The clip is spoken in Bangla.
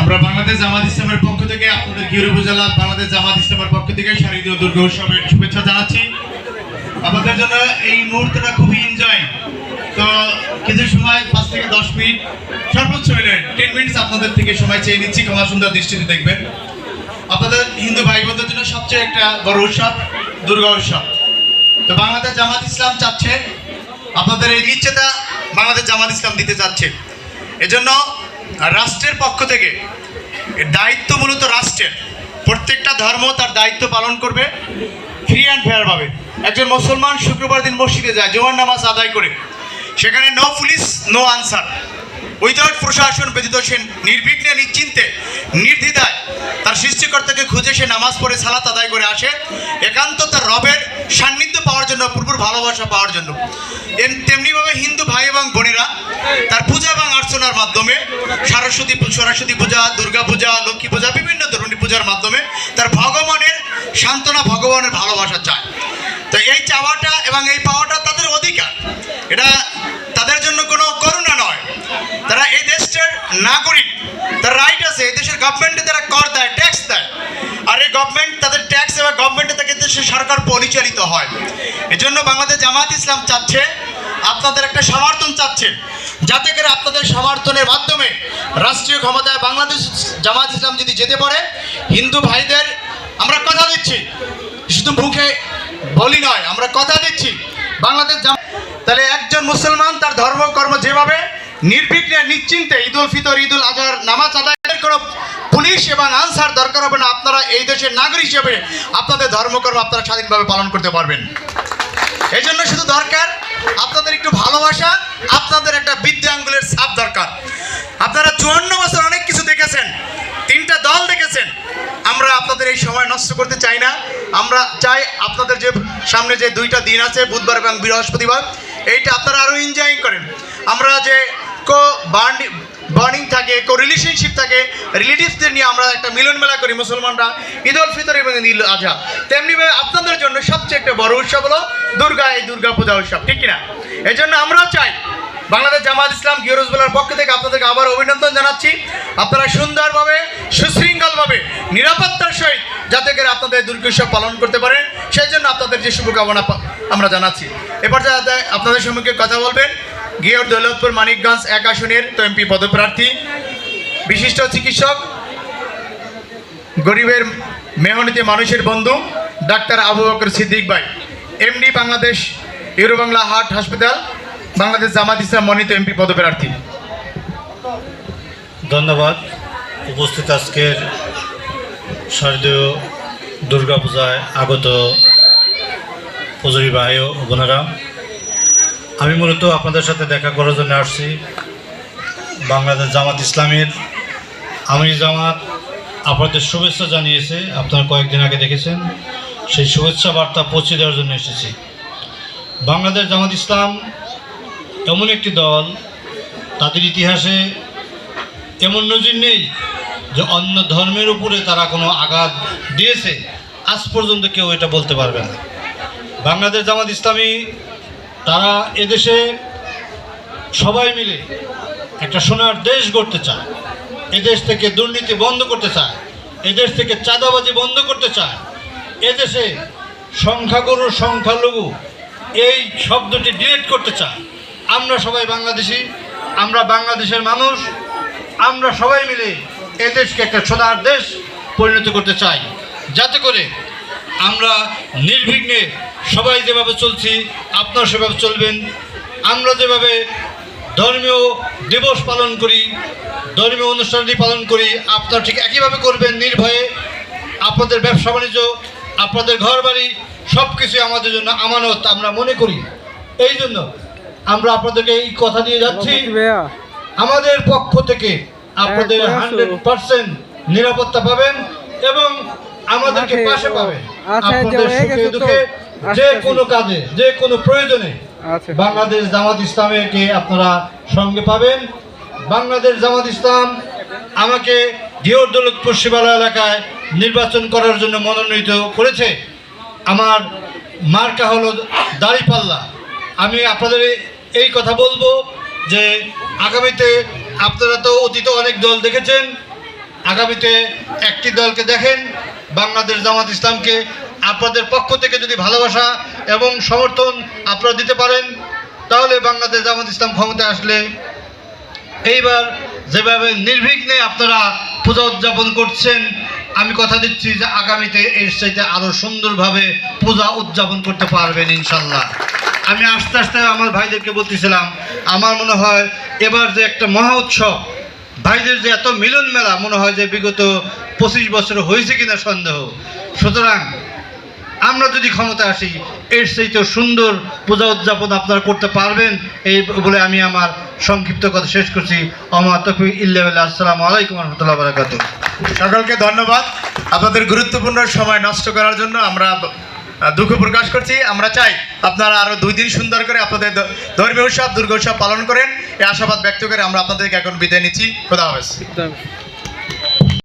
আমরা বাংলাদেশ জামাত ইসলামের পক্ষ থেকে আপনাদের গির উপজেলা বাংলাদেশ জামাত ইসলামের পক্ষ থেকে শারদীয় দুর্গা উৎসবের শুভেচ্ছা জানাচ্ছি। আমাদের জন্য এই মুহূর্তটা খুবই এনজয় তো কিছু সময়, পাঁচ থেকে দশ মিনিট, সর্বোচ্চ হলে টেন মিনিটস আপনাদের থেকে সময় চেয়ে নিচ্ছি, ক্ষমা সুন্দর দৃষ্টিতে দেখবেন। আপনাদের হিন্দু ভাই বোনদের জন্য সবচেয়ে একটা বড় উৎসব, দুর্গা উৎসব। তো বাংলাদেশ জামাত ইসলাম চাচ্ছে, আপনাদের এই নিশ্চয়তা বাংলাদেশ জামাত ইসলাম দিতে চাচ্ছে। এজন্য রাষ্ট্রের পক্ষ থেকে দায়িত্ব মূলত রাষ্ট্রের। প্রত্যেকটা ধর্ম তার দায়িত্ব পালন করবে ফ্রি অ্যান্ড ফেয়ারভাবে একজন মুসলমান শুক্রবার দিন মসজিদে যায় জোয়ার নামাজ আদায় করে। সেখানে no police no Ansar without প্রশাসন ব্যতীত সে নির্বিঘ্নে, নিশ্চিন্তে, নির্দ্বিধায় তার সৃষ্টিকর্তাকে খুঁজে সে নামাজ পড়ে, সালাত আদায় করে আসে। একান্ত তার রবের সান্নিধ্য জন্য পূর্বর ভালোবাসা পাওয়ার জন্য। তেমনিভাবে হিন্দু ভাই এবং বোনেরা তার পূজা এবং অর্চনার মাধ্যমে সরস্বতী সরস্বতী পূজা, দুর্গা পূজা, লক্ষ্মী পূজা, বিভিন্ন ধরনের পূজার মাধ্যমে তার ভগবানের সান্ত্বনা, ভগবানের ভালোবাসা চায়। তো এই চাওয়াটা এবং এই পাওয়াটা তাদের অধিকার। এটা তাদের জন্য কোনো করুণা নয়। তারা এই দেশটার নাগরিক। তার রাইট আছে। এই দেশের গভর্নমেন্টে তারা কর দেয় ট্যাক্স দেয়। আর এই গভর্নমেন্ট সরকার পরিচালিত হয়। এজন্য বাংলাদেশ জামাত ইসলাম চাচ্ছে আপনাদের একটা সমর্থন চাচ্ছে। যাতে করে আপনাদের সমর্থনের মাধ্যমে রাষ্ট্রীয় ক্ষমতায় বাংলাদেশ জামাত ইসলাম যদি যেতে পারে, হিন্দু ভাইদের আমরা কথা দিচ্ছি। শুধু মুখে বলি নয়, আমরা কথা দিচ্ছি। বাংলাদেশ তাহলে একজন মুসলমান তার ধর্মকর্ম যেভাবে নির্বিঘ্নে, নিশ্চিন্তে ঈদ উল ফিতর ঈদ উল আজহার নামাজ আদায়ের কোনো পুলিশ এবং আনসার দরকার হবে না, আপনারা এই দেশের নাগরিক হিসেবে আপনাদের ধর্মকর্ম আপনারা স্বাধীনভাবে পালন করতে পারবেন। এই জন্য শুধু দরকার আপনাদের একটু ভালোবাসা, আপনাদের একটা বিদ্যা আঙ্গুলের ছাপ দরকার। আপনারা চুয়ান্ন বছর অনেক কিছু দেখেছেন, তিনটা দল দেখেছেন। আমরা আপনাদের এই সময় নষ্ট করতে চাই না। আমরা চাই আপনাদের যে সামনে যে দুইটা দিন আছে, বুধবার এবং বৃহস্পতিবার, এইটা আপনারা আরও এনজয়িং করেন। আমরা যে কো বার্নিং বর্নিং থাকে কো রিলেশনশিপ থাকে রিলেটিভসদের নিয়ে আমরা একটা মিলন মেলা করি মুসলমানরা, ঈদ উল ফিতর এবং ঈদ আজহা। তেমনিভাবে আপনাদের জন্য সবচেয়ে একটা বড় উৎসব হলো দুর্গা, এই দুর্গা পূজা উৎসব, ঠিক কিনা? এই জন্য আমরাও চাই বাংলাদেশ জামাত ইসলাম গিরোজবেলার পক্ষ থেকে আপনাদেরকে আবার অভিনন্দন জানাচ্ছি। আপনারা সুন্দরভাবে, সুশৃঙ্খলভাবে, নিরাপত্তার সহিত যাতে করে আপনাদের দুর্গোৎসব পালন করতে পারেন, সেই জন্য আপনাদের যে শুভকামনা আমরা জানাচ্ছি। এবার যাতে আপনাদের সম্মুখে কথা বলবেন গিয়র দৌলতপুর মানিকগঞ্জ এক আসনের এমপি পদপ্রার্থী, বিশিষ্ট চিকিৎসক, গরিবের মেহনতি মানুষের বন্ধু, ডাক্তার আবু বকর সিদ্দিক ভাই। MD Bangladesh Euro Bangla heart হাসপাতাল, বাংলাদেশ জামাত ইসলাম মনোনীত এমপি পদপ্রার্থী। ধন্যবাদ। উপস্থিত আজকের শারদীয় দুর্গাপূজায় আগত পুজোরি ভাই ও আমি মূলত আপনাদের সাথে দেখা করার জন্য আসছি। বাংলাদেশ জামাত ইসলামের আমির জামাত আপনাদের শুভেচ্ছা জানিয়েছে। আপনারা কয়েকদিন আগে দেখেছেন, সেই শুভেচ্ছা বার্তা পৌঁছে দেওয়ার জন্য এসেছি। বাংলাদেশ জামাত ইসলাম এমন একটি দল, তাদের ইতিহাসে এমন নজির নেই যে অন্য ধর্মের উপরে তারা কোনো আঘাত দিয়েছে। আজ পর্যন্ত কেউ এটা বলতে পারবে না। বাংলাদেশ জামাত ইসলামী তারা এদেশে সবাই মিলে একটা সোনার দেশ গড়তে চায়। এদেশ থেকে দুর্নীতি বন্ধ করতে চায়। এদেশ থেকে চাঁদাবাজি বন্ধ করতে চায়। এদেশে সংখ্যাগুরু, সংখ্যালঘু এই শব্দটি ডিলিট করতে চায়। আমরা সবাই বাংলাদেশি, আমরা বাংলাদেশের মানুষ, আমরা সবাই মিলে এদেশকে একটা সোনার দেশ পরিণত করতে চাই। যাতে করে আমরা নির্বিঘ্নে সবাই যেভাবে চলছি আপনারা সেভাবে চলবেন। আমরা যেভাবে ধর্মীয় দিবস পালন করি ধর্মীয় অনুষ্ঠানটি পালন করি আপনারা ঠিক একইভাবে করবেন নির্ভয়ে। আপনাদের ব্যবসা বাণিজ্য আপনাদের ঘর বাড়ি সব কিছুই আমাদের জন্য আমানত আমরা মনে করি। এই জন্য আমরা আপনাদেরকে এই কথা দিয়ে যাচ্ছি। আমাদের পক্ষ থেকে আপনাদের। হান্ড্রেড পার্সেন্ট নিরাপত্তা পাবেন এবং আমাদেরকে পাশে পাবেন আচ্ছা, যে আপনাদের দুঃখে যে কোনো কাজে যে কোনো প্রয়োজনে আচ্ছা। বাংলাদেশ জামাত ইসলামেরকে আপনারা সঙ্গে পাবেন। বাংলাদেশ জামাত ইসলাম আমাকে গিয়র দৌলতপুর শিবালয় এলাকায় নির্বাচন করার জন্য মনোনীত করেছে। আমার মার্কা হলো দাড়িপাল্লা। আমি আপনাদের এই কথা বলব যে আগামীতে আপনারা তো অতীতে অনেক দল দেখেছেন। আগামীতে একটি দলকে দেখেন। বাংলাদেশ জামাত ইসলামকে আপনাদের পক্ষ থেকে যদি ভালোবাসা এবং সমর্থন আপনারা দিতে পারেন, তাহলে বাংলাদেশ জামাত ইসলাম ক্ষমতায় আসলে এইবার যেভাবে নির্বিঘ্নে আপনারা পূজা উদযাপন করছেন, আমি কথা দিচ্ছি যে আগামীতে এর চাইতে আরও সুন্দরভাবে পূজা উদযাপন করতে পারবেন ইনশাল্লাহ। আমি আস্তে আস্তে আমার ভাইদেরকে বলতেছিলাম, আমার মনে হয় এবার যে একটা মহা উৎসব ভাইদের যে এত মিলন মেলা, মনে হয় যে বিগত পঁচিশ বছর হয়েছে কিনা সন্দেহ। সুতরাং আমরা যদি ক্ষমতা আসি, এর চাইতে সুন্দর পূজা উদযাপন আপনারা করতে পারবেন। এই বলে আমি আমার সংক্ষিপ্ত কথা শেষ করছি। আমার তফি ইল্লা আসসালামু আলাইকুম রহমতুল্লাহ বারাকাতু সকলকে ধন্যবাদ। আপনাদের গুরুত্বপূর্ণ সময় নষ্ট করার জন্য আমরা দুঃখ প্রকাশ করছি। আমরা চাই আপনারা আরও দুই দিন সুন্দর করে আপনাদের ধর্মীয় উৎসব, দুর্গোৎসব পালন করেন। এই আশাবাদ ব্যক্ত করে আমরা আপনাদেরকে এখন বিদায় নিচ্ছি। খোদা হাফেজ।